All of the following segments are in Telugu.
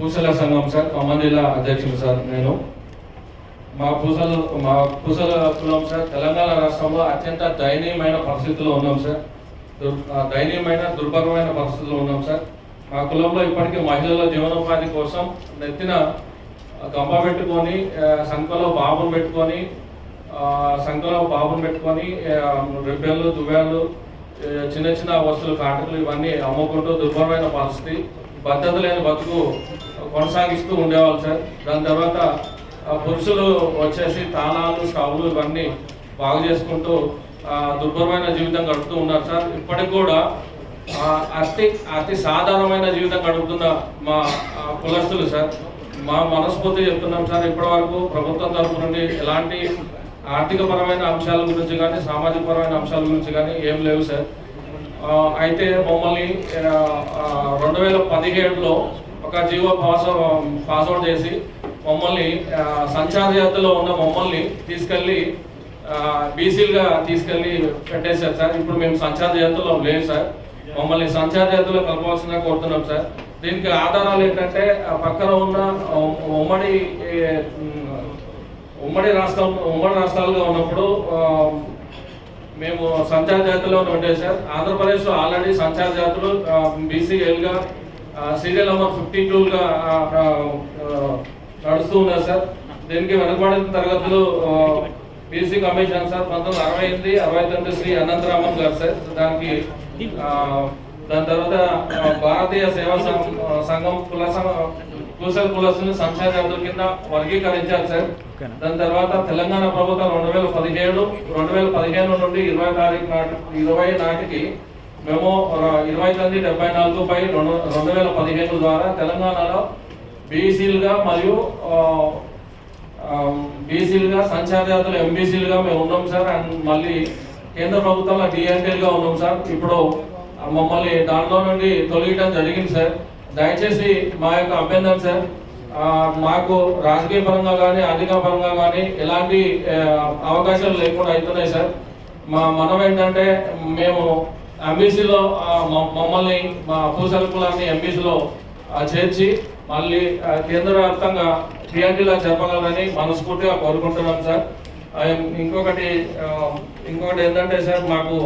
పూసల సంఘం సార్ ఖమ్మం జిల్లా అధ్యక్షులు సార్ నేను. మా పూసలు మా పూసల కులం సార్ తెలంగాణ రాష్ట్రంలో అత్యంత దయనీయమైన పరిస్థితుల్లో ఉన్నాం సార్. దుర్- దయనీయమైన దుర్భరమైన పరిస్థితుల్లో ఉన్నాం సార్. మా కులంలో ఇప్పటికీ మహిళల జీవనోపాధి కోసం నెత్తిన గంప పెట్టుకొని సంఖలో బాబును పెట్టుకొని సంఖలో బాబును పెట్టుకొని రెబ్బెళ్ళు రిబ్బెన్లు దువ్వాళ్ళు చిన్న చిన్న వస్తువులు కాటకులు ఇవన్నీ అమ్ముకుంటూ దుర్భరమైన పరిస్థితి భద్రత లేని బతుకు కొనసాగిస్తూ ఉండేవాళ్ళు సార్. దాని తర్వాత ఆ, పురుషులు వచ్చేసి తాళాలు స్టవ్లు ఇవన్నీ బాగు చేసుకుంటూ దుర్భరమైన జీవితం గడుపుతూ ఉన్నారు సార్. ఇప్పటికి కూడా అతి అతి సాధారణమైన జీవితం గడుపుతున్న మా కులస్తులు సార్. మా మనస్ఫూర్తి చెప్తున్నాం సార్ ఇప్పటి వరకు ప్రభుత్వం తరపు నుండి ఎలాంటి ఆర్థిక పరమైన అంశాల గురించి కానీ సామాజిక పరమైన అంశాల గురించి కానీ ఏం లేవు సార్. అయితే మమ్మల్ని రెండు వేల పదిహేడులో ఒక జీవో పాస్ పాస్అవుట్ చేసి మమ్మల్ని సంచార జాతిలో ఉన్న మమ్మల్ని తీసుకెళ్ళి బీసీలుగా తీసుకెళ్ళి పెట్టేశారు సార్. ఇప్పుడు మేము సంచార జాతిలో లేవు సార్. మమ్మల్ని సంచార జాతిలో కలపాల్సిందిగా కోరుతున్నాం సార్. దీనికి ఆధారాలు ఏంటంటే పక్కన ఉన్న ఉమ్మడి ఉమ్మడి రాష్ట్రం ఉమ్మడి రాష్ట్రాలుగా ఉన్నప్పుడు మేము సంచార జాతిలో ఉంటాయి సార్. ఆంధ్రప్రదేశ్లో ఆల్రెడీ సంచార జాతులు బీసీఎల్గా సీరియల్ నెంబర్ ఫిఫ్టీ టూగా నడుస్తూ ఉన్నారు సార్. దీనికి వెనుకబడిన తరగతులు బీసీ కమిషన్ సార్ పంతొమ్మిది అరవై ఎనిమిది అరవై తొమ్మిది శ్రీ అనంతరామన్ గారు సార్. దానికి దాని తర్వాత భారతీయ సేవా సంఘం కుల సంఘం కుశల కులస్తుని సంచార జాతుల కింద వర్గీకరించారు సార్. దాని తర్వాత తెలంగాణ ప్రభుత్వం రెండు వేల పదిహేడు రెండు వేల పదిహేను నుండి ఇరవై తారీఖు నాటి ఇరవై నాటికి మేము ఇరవై తొమ్మిది డెబ్బై నాలుగు పై రెండు రెండు వేల పదిహేను ద్వారా తెలంగాణలో బీసీలుగా మరియు బీసీలుగా సంచార జాతులు ఎంబీసీలుగా మేము ఉన్నాం సార్. అండ్ మళ్ళీ కేంద్ర ప్రభుత్వంలో డిఎన్టీలుగా ఉన్నాం సార్. ఇప్పుడు మమ్మల్ని దానిలో నుండి తొలగించడం జరిగింది సార్. దయచేసి మా యొక్క అభ్యంతరం సార్. మాకు రాజకీయ పరంగా కానీ ఆర్థిక పరంగా కానీ ఎలాంటి అవకాశాలు లేకుండా అవుతున్నాయి సార్. మా మనం ఏంటంటే మేము ఎంబీసీలో మమ్మల్ని మా భూసల్పులాన్ని ఎంబీసీలో చేర్చి మళ్ళీ కేంద్ర వ్యాప్తంగా టీఆర్టీలా జరపగలరని మనస్ఫూర్తిగా కోరుకుంటున్నాం సార్. ఇంకొకటి ఇంకొకటి ఏంటంటే సార్ మాకు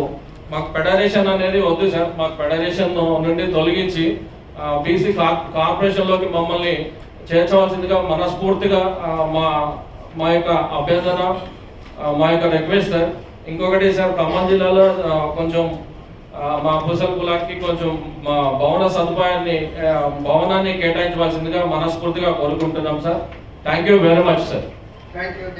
మాకు ఫెడరేషన్ అనేది వద్దు సార్. మాకు ఫెడరేషన్ నుండి తొలగించి బీసీ కార్పొరేషన్లోకి మమ్మల్ని చేర్చవలసిందిగా మనస్ఫూర్తిగా మా మా యొక్క అభ్యర్థన మా యొక్క రిక్వెస్ట్ సార్. ఇంకొకటి సార్ ఖమ్మం జిల్లాలో కొంచెం మా భూసల్ కులానికి కొంచెం మా భవన సదుపాయాన్ని భవనాన్ని కేటాయించవలసిందిగా మనస్ఫూర్తిగా కోరుకుంటున్నాం sir. Thank you very much sir thank you